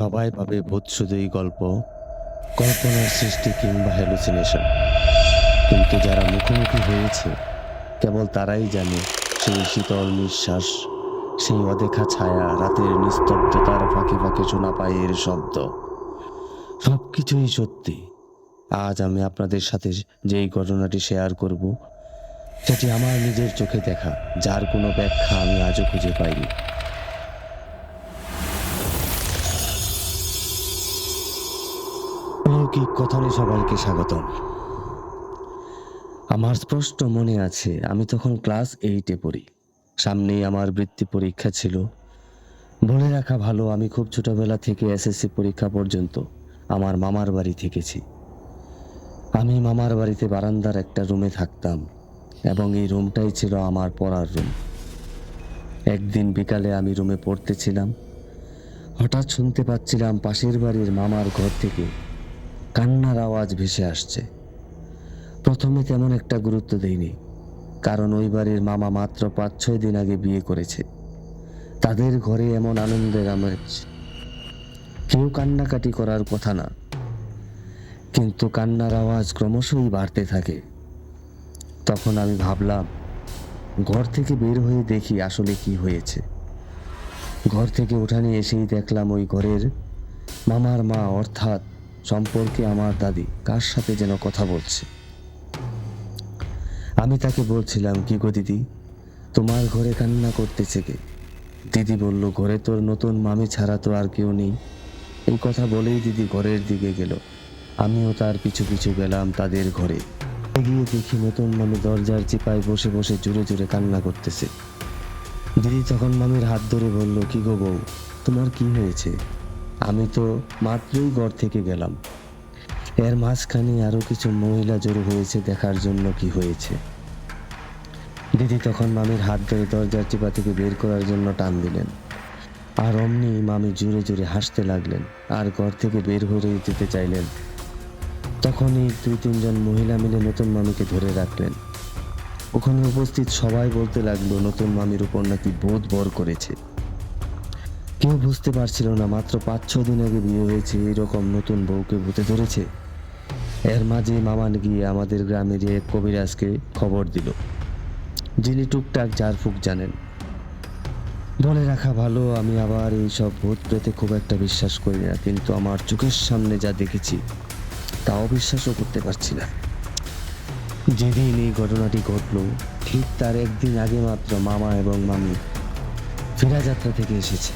সবাই ভূত শুধুই গল্প, কল্পনার সৃষ্টি কিংবা হ্যালুসিনেশন কিন্তু যারা মুখোমুখি হয়েছে, কেবল তারাই জানে সেই শীতল নিঃশ্বাস, সেই অদেখা ছায়া, রাতের নিস্তব্ধতার ফাঁকে ফাঁকে শোনা পায়ের শব্দ। সব কিছুই সত্যি। আজ আমি আপনাদের সাথে যেই ঘটনাটি শেয়ার করব, সেটি আমার নিজের চোখে দেখা, যার কোনো ব্যাখ্যা আমি আজও খুঁজে পাইনি। অলৌকিক কথানে সবাইকে স্বাগতম। আমার স্পষ্ট মনে আছে, আমি তখন ক্লাস এইটে পড়ি। সামনেই আমার বৃত্তি পরীক্ষা ছিল। বলে রাখা ভালো, আমি খুব ছোটবেলা থেকে এসএসসি পরীক্ষা পর্যন্ত আমার মামার বাড়ি থেকেছি। আমি মামার বাড়িতে বারান্দার একটা রুমে থাকতাম, এবং এই রুমটাই ছিল আমার পড়ার রুম। একদিন বিকালে আমি রুমে পড়তেছিলাম। হঠাৎ শুনতে পাচ্ছিলাম পাশের বাড়ির মামার ঘর থেকে কান্নার আওয়াজ ভেসে আসছে। প্রথমে তেমন একটা গুরুত্ব দেইনি, কারণ ওই বাড়ির মামা মাত্র পাঁচ ছয় দিন আগে বিয়ে করেছে। তাদের ঘরে এমন আনন্দের আমেজ। কেউ কান্নাকাটি করার কথা না, কিন্তু কান্নার আওয়াজ ক্রমশই বাড়তে থাকে। তখন আমি ভাবলাম, ঘর থেকে বের হয়ে দেখি আসলে কি হয়েছে। ঘর থেকে উঠানে এসেই দেখলাম ওই ঘরের মামার মা অর্থাৎ সম্পর্কে আমার দাদি কার সাথে যেন কথা বলছে? আমি তাকে বলছিলাম, কি গো দিদি? তোমার ঘরে কান্না করতেছে কে? দিদি বলল, ঘরে তোর নতুন মামি ছাড়া তো আর কেউ নেই। এই কথা বলেই দিদি ঘরের দিকে গেল। আমিও তার পিছু পিছু গেলাম তাদের ঘরে। গিয়ে দেখি নতুন মামি দরজার চিপায় বসে বসে জোরে জোরে কান্না করতেছে। দিদি তখন মামির হাত ধরে বলল, কি গো বউ, তোমার কি হয়েছে? আমি তো মাত্রই ঘর থেকে গেলাম। এর মাঝখানে আরও কিছু মহিলা জড়ো হয়েছে দেখার জন্য কি হয়েছে। দিদি তখন মামির হাত ধরে দরজার চিপা থেকে বের করার জন্য টান দিলেন। আর অমনি মামি জোরে জোরে হাসতে লাগলেন আর ঘর থেকে বের হয়ে যেতে চাইলেন। তখনই দুই, তিনজন মহিলা মিলে নতুন মামিকে ধরে রাখলেন। ওখানে উপস্থিত সবাই বলতে লাগল, নতুন মামির উপর নাকি বোধ বর করেছে। কেউ বুঝতে পারছিল না, মাত্র পাঁচ, ছ দিন আগে বিয়ে হয়েছে, এরকম নতুন বউকে ভূতে ধরেছে। এর মাঝে মামান গিয়ে আমাদের গ্রামের এক কবিরাজকে খবর দিল। যিনি টুকটাক ঝাড়ফুঁক জানেন। বলে, রাখা ভালো, আমি আবার এই সব ভূত প্রেতে খুব একটা বিশ্বাস করি না, কিন্তু আমার চোখের সামনে যা দেখেছি, তা অবিশ্বাসও করতে পারছি না। যেদিন এই ঘটনাটি ঘটলো, ঠিক তার একদিন আগে মাত্র মামা এবং মামি ফেরা যাত্রা থেকে এসেছে।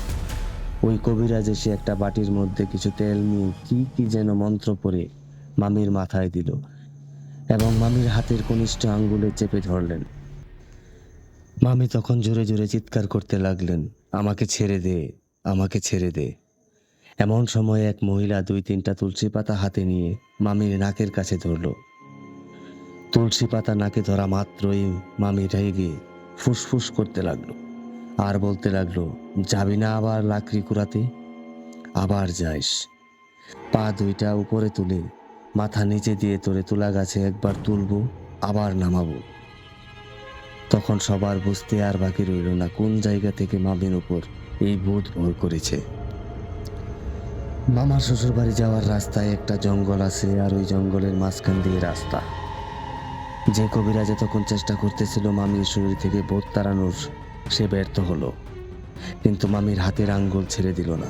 ওই কবিরাজ এসে একটা বাটির মধ্যে কিছু তেল নিয়ে কি কি যেন মন্ত্র পড়ে মামির মাথায় দিল এবং মামির হাতের কনিষ্ঠ আঙ্গুলে চেপে ধরলেন। মামি তখন জোরে জোরে চিৎকার করতে লাগলেন, আমাকে ছেড়ে দে, আমাকে ছেড়ে দে। এমন সময় এক মহিলা দুই তিনটা তুলসী পাতা হাতে নিয়ে মামির নাকের কাছে ধরলো। তুলসী পাতা নাকে ধরা মাত্রই মামি রেগে ফুসফুস করতে লাগল। আর বলতে লাগল, যাবি না আবার লাকড়ি কুড়াতে? আবার যাইস। পা দুইটা উপরে তুলে মাথা নিচে দিয়ে তোরে তুলা গাছে একবার তুলবো, আবার নামাবো। তখন সবার বুঝতে আর বাকি রইল না কোন জায়গা থেকে মামির উপর এই বোধ ভর করেছে। মামার শ্বশুর বাড়ি যাওয়ার রাস্তায় একটা জঙ্গল আছে আর ওই জঙ্গলের মাঝখান দিয়ে রাস্তা। যে কবিরাজে তখন চেষ্টা করতেছিল মামির শরীর থেকে বোধ তাড়ানোর সে ব্যর্থ হলো। কিন্তু মামির হাতের আঙ্গুল ছেড়ে দিল না।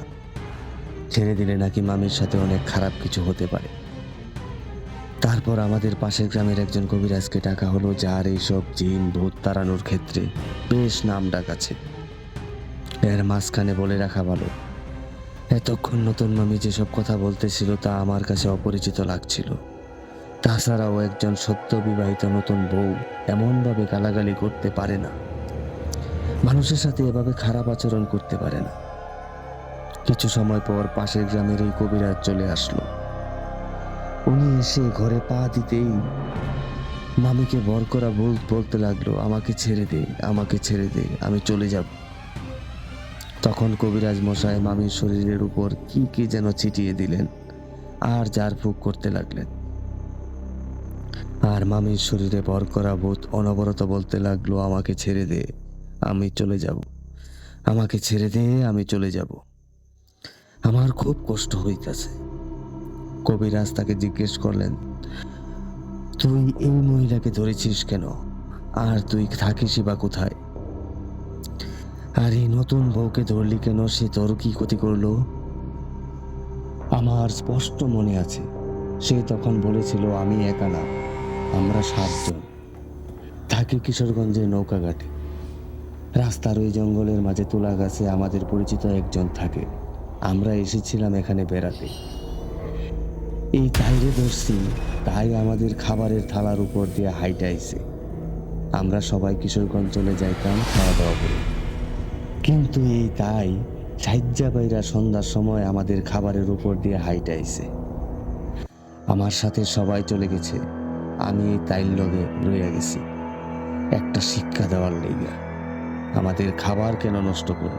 ছেড়ে দিলে নাকি মামির সাথে অনেক খারাপ কিছু হতে পারে। তারপর আমাদের পাশের গ্রামের একজন কবিরাজকে ডাকা হলো, যার এইসব জিন ভূত তাড়ানোর ক্ষেত্রে বেশ নাম ডাক আছে। এর মাঝখানে বলে রাখা ভালো। এতক্ষণ নতুন মামি যেসব কথা বলতেছিল তা আমার কাছে অপরিচিত লাগছিল। তাছাড়াও একজন সত্য বিবাহিত নতুন বউ এমনভাবে গালাগালি করতে পারে না। মানুষের সাথে এভাবে খারাপ আচরণ করতে পারে না। কিছু সময় পর পাশের গ্রামের এই কবিরাজ চলে আসলো। উনি এসে ঘরে পা দিতেই মামিকে বর করা বল বলতে লাগল, আমাকে ছেড়ে দে, আমাকে ছেড়ে দে, আমি চলে যাব। তখন কবিরাজ মশাই মামির শরীরের উপর কি কি যেন ছিটিয়ে দিলেন আর জার ফুক করতে লাগলেন। আর মামির শরীরে বর করা বোধ অনবরত বলতে লাগল, আমাকে ছেড়ে দে আমি চলে যাব। আমাকে ছেড়ে দে, আমি চলে যাব। আমার খুব কষ্ট হইতেছে। কবিরাজ তাকে জিজ্ঞেস করলেন, তুই এই মহিলাকে ধরেছিস কেন? আর তুই থাকিসই বা কোথায়? আর এই নতুন বউকে ধরলি কেন? সে তোর কি ক্ষতি করল? আমার স্পষ্ট মনে আছে, সে তখন বলেছিল, আমি একা না, আমরা সাতজন। থাকি কিশোরগঞ্জের নৌকাঘাটে। রাস্তার ওই জঙ্গলের মাঝে তুলা গাছে আমাদের পরিচিত একজন থাকে। আমরা এসেছিলাম এখানে বেড়াতে। এই তাইরে ধরছি, তাই আমাদের খাবারের থালার উপর দিয়ে হাইটাইছে। আমরা সবাই কিশোরগঞ্জ চলে যাইতাম খাওয়া দাওয়া করে। কিন্তু এই তাই সাজ্জা বাইরা সন্ধ্যার সময় আমাদের খাবারের উপর দিয়ে হাইটাইছে। আমার সাথে সবাই চলে গেছে। আমি এই তাইর লগে রয়ে গেছি। একটা শিক্ষা দেওয়ার লেগে আমাদের খাবার কেন নষ্ট করল?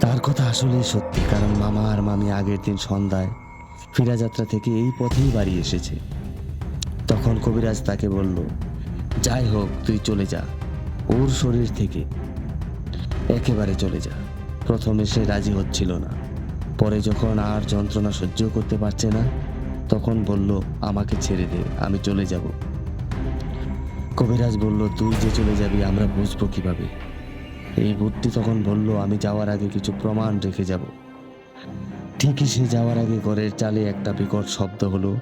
তার কথা আসলেই সত্যি, কারণ মামা আর মামি আগের দিন সন্ধ্যায় ফিরাযাত্রা থেকে এই পথেই বাড়ি এসেছে। তখন কবিরাজ তাকে বলল, যাই হোক, তুই চলে যা। ওর শরীর থেকে একেবারে চলে যা। প্রথমে সে রাজি হচ্ছিল না। পরে যখন আর যন্ত্রণা সহ্য করতে পারছে না, তখন বলল, আমাকে ছেড়ে দে, আমি চলে যাব। কবিরাজ বলল, তুই যে চলে যাবি, আমরা বুঝব কীভাবে? এই বুদ্ধি তখন বলল, আমি যাওয়ার আগে কিছু প্রমাণ রেখে যাব। ঠিকই সে যাওয়ার আগে ঘরের চালে একটা বিকট শব্দ হলো।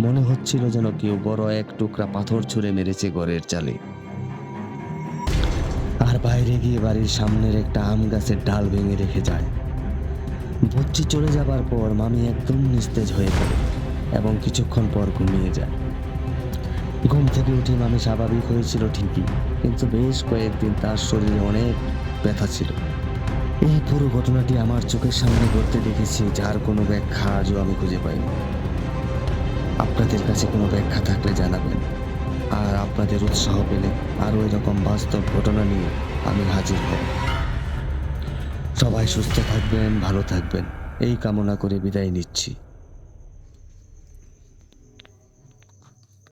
মনে হচ্ছিল যেন কেউ বড় এক টুকরা পাথর ছুঁড়ে মেরেছে ঘরের চালে। আর বাইরে গিয়ে বাড়ির সামনের একটা আম গাছের ডাল ভেঙে রেখে যায়। বুচ্চি চলে যাবার পর মামি একদম নিস্তেজ হয়ে পড়ে এবং কিছুক্ষণ পর ঘুমিয়ে যায়। ঘুম থেকে উঠে মামি স্বাভাবিক হয়েছিল ঠিকই, কিন্তু বেশ কয়েকদিন তার শরীরে অনেক ব্যথা ছিল। এই পুরো ঘটনাটি আমার চোখের সামনে ঘটতে দেখেছি, যার কোনো ব্যাখ্যা আজও আমি খুঁজে পাইনি। আপনাদের কাছে কোনো ব্যাখ্যা থাকলে জানাবেন, আর আপনাদের উৎসাহ পেলে আরও এরকম বাস্তব ঘটনা নিয়ে আমি হাজির হব। সবাই সুস্থ থাকবেন, ভালো থাকবেন, এই কামনা করে বিদায় নিচ্ছি।